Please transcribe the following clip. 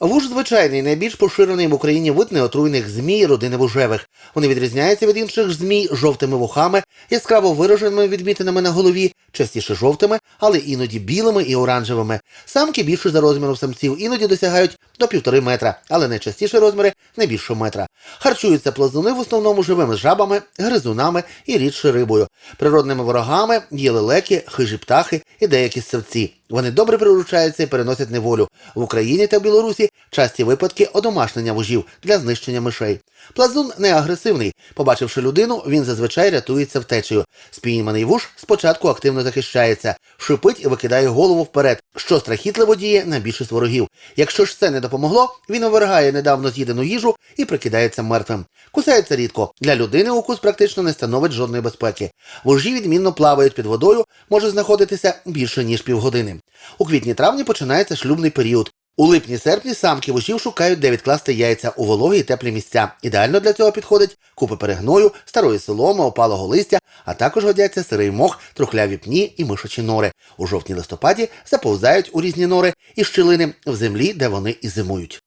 Вуж звичайний найбільш поширений в Україні вид неотруйних змій родини вужевих. Вони відрізняються від інших змій жовтими вухами, яскраво вираженими відмітинами на голові, частіше жовтими, але іноді білими і оранжевими. Самки більше за розміром самців, іноді досягають до півтори метра, але найчастіше розміри не більше метра. Харчуються плазуни в основному живими жабами, гризунами і рідше рибою. Природними ворогами є лелеки, хижі птахи і деякі ссавці. Вони добре приручаються і переносять неволю. В Україні та Білорусі часті випадки одомашнення вужів для знищення мишей. Плазун не агресивний. Побачивши людину, він зазвичай рятується втечею. Спійманий вуж спочатку активно захищається, шипить і викидає голову вперед, що страхітливо діє на більшість ворогів. Якщо ж це не допомогло, він овергає недавно з'їдену їжу і прикидається мертвим. Кусається рідко. Для людини укус практично не становить жодної безпеки. Вужі відмінно плавають під водою, може знаходитися більше ніж півгодини. У квітні-травні починається шлюбний період. У липні-серпні самки вужів шукають, де відкласти яйця у вологі і теплі місця. Ідеально для цього підходить купи перегною, старої соломи, опалого листя, а також годяться сирий мох, трухляві пні і мишачі нори. У жовтні-листопаді заповзають у різні нори і щілини в землі, де вони і зимують.